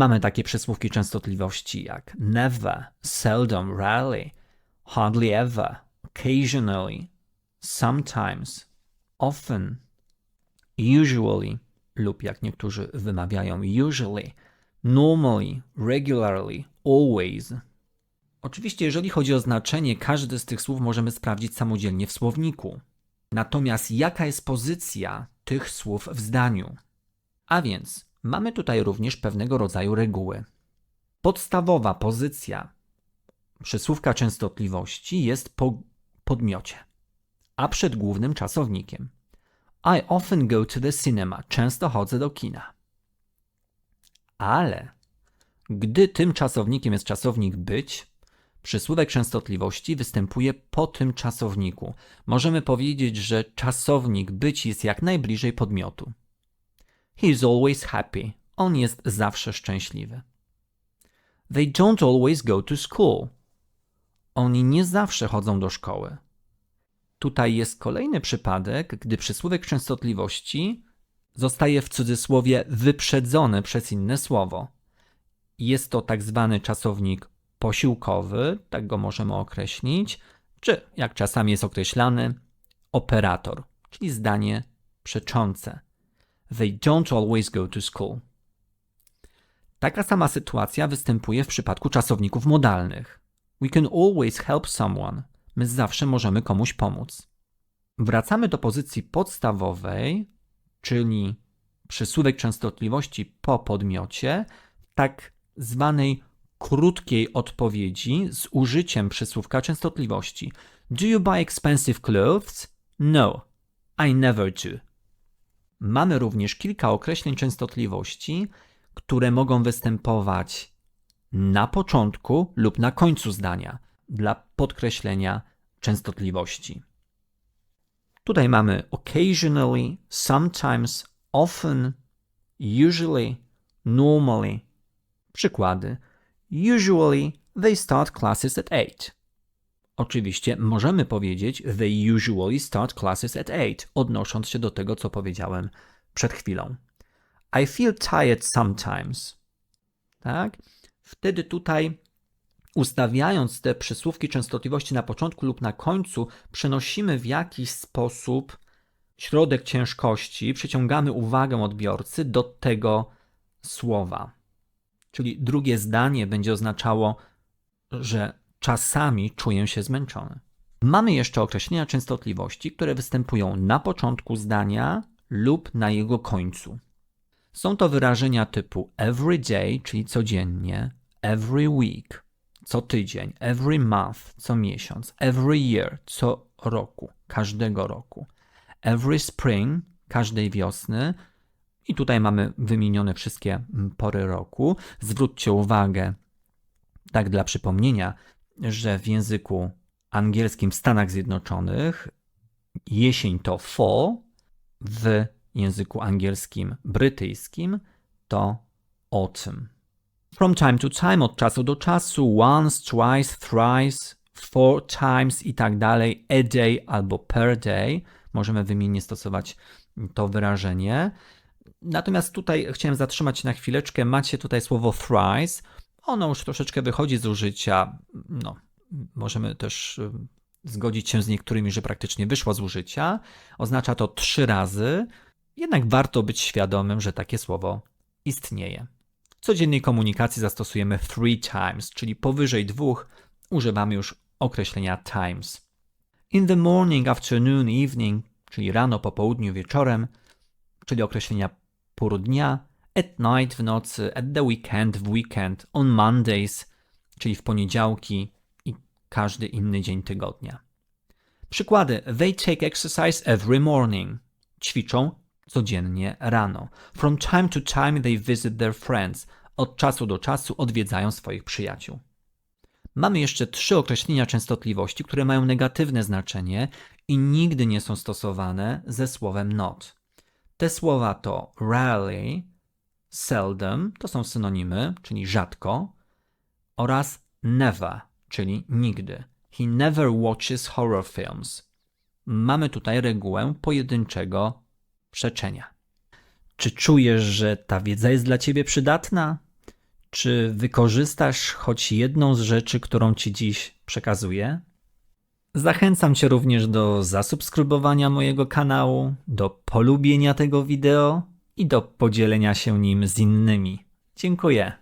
Mamy takie przysłówki częstotliwości jak never, seldom, rarely, hardly ever, occasionally, sometimes, often, usually lub jak niektórzy wymawiają usually, normally, regularly, always. Oczywiście, jeżeli chodzi o znaczenie, każdy z tych słów możemy sprawdzić samodzielnie w słowniku. Natomiast jaka jest pozycja tych słów w zdaniu? A więc mamy tutaj również pewnego rodzaju reguły. Podstawowa pozycja przysłówka częstotliwości jest po podmiocie, a przed głównym czasownikiem. I often go to the cinema. Często chodzę do kina. Ale gdy tym czasownikiem jest czasownik być, przysłówek częstotliwości występuje po tym czasowniku. Możemy powiedzieć, że czasownik być jest jak najbliżej podmiotu. He is always happy. On jest zawsze szczęśliwy. They don't always go to school. Oni nie zawsze chodzą do szkoły. Tutaj jest kolejny przypadek, gdy przysłówek częstotliwości zostaje w cudzysłowie wyprzedzony przez inne słowo. Jest to tak zwany czasownik posiłkowy, tak go możemy określić, czy jak czasami jest określany, operator, czyli zdanie przeczące. They don't always go to school. Taka sama sytuacja występuje w przypadku czasowników modalnych. We can always help someone. My zawsze możemy komuś pomóc. Wracamy do pozycji podstawowej, czyli przysłówek częstotliwości po podmiocie, tak zwanej krótkiej odpowiedzi z użyciem przysłówka częstotliwości. Do you buy expensive clothes? No, I never do. Mamy również kilka określeń częstotliwości, które mogą występować na początku lub na końcu zdania dla podkreślenia częstotliwości. Tutaj mamy occasionally, sometimes, often, usually, normally. Przykłady. Usually they start classes at 8. Oczywiście możemy powiedzieć they usually start classes at 8, odnosząc się do tego, co powiedziałem przed chwilą. I feel tired sometimes. Tak? Wtedy tutaj ustawiając te przysłówki częstotliwości na początku lub na końcu, przenosimy w jakiś sposób środek ciężkości, przyciągamy uwagę odbiorcy do tego słowa. Czyli drugie zdanie będzie oznaczało, że czasami czuję się zmęczony. Mamy jeszcze określenia częstotliwości, które występują na początku zdania lub na jego końcu. Są to wyrażenia typu every day, czyli codziennie, every week, co tydzień, every month, co miesiąc, every year, co roku, każdego roku, every spring, każdej wiosny. I tutaj mamy wymienione wszystkie pory roku. Zwróćcie uwagę, tak dla przypomnienia, że w języku angielskim w Stanach Zjednoczonych jesień to fall, w języku angielskim brytyjskim to autumn. From time to time, od czasu do czasu, once, twice, thrice, four times i tak dalej, a day albo per day. Możemy wymiennie stosować to wyrażenie. Natomiast tutaj chciałem zatrzymać się na chwileczkę. Macie tutaj słowo thrice. Ono już troszeczkę wychodzi z użycia. No, możemy też y, zgodzić się z niektórymi, że praktycznie wyszło z użycia. Oznacza to trzy razy. Jednak warto być świadomym, że takie słowo istnieje. W codziennej komunikacji zastosujemy three times, czyli powyżej dwóch używamy już określenia times. In the morning, afternoon, evening, czyli rano, po południu, wieczorem, czyli określenia pór dnia, at night w nocy, at the weekend w weekend, on Mondays, czyli w poniedziałki i każdy inny dzień tygodnia. Przykłady: They take exercise every morning. Ćwiczą codziennie rano. From time to time they visit their friends. Od czasu do czasu odwiedzają swoich przyjaciół. Mamy jeszcze trzy określenia częstotliwości, które mają negatywne znaczenie i nigdy nie są stosowane ze słowem not. Te słowa to rarely, seldom, to są synonimy, czyli rzadko, oraz never, czyli nigdy. He never watches horror films. Mamy tutaj regułę pojedynczego przeczenia. Czy czujesz, że ta wiedza jest dla ciebie przydatna? Czy wykorzystasz choć jedną z rzeczy, którą Ci dziś przekazuję? Zachęcam Cię również do zasubskrybowania mojego kanału, do polubienia tego wideo i do podzielenia się nim z innymi. Dziękuję.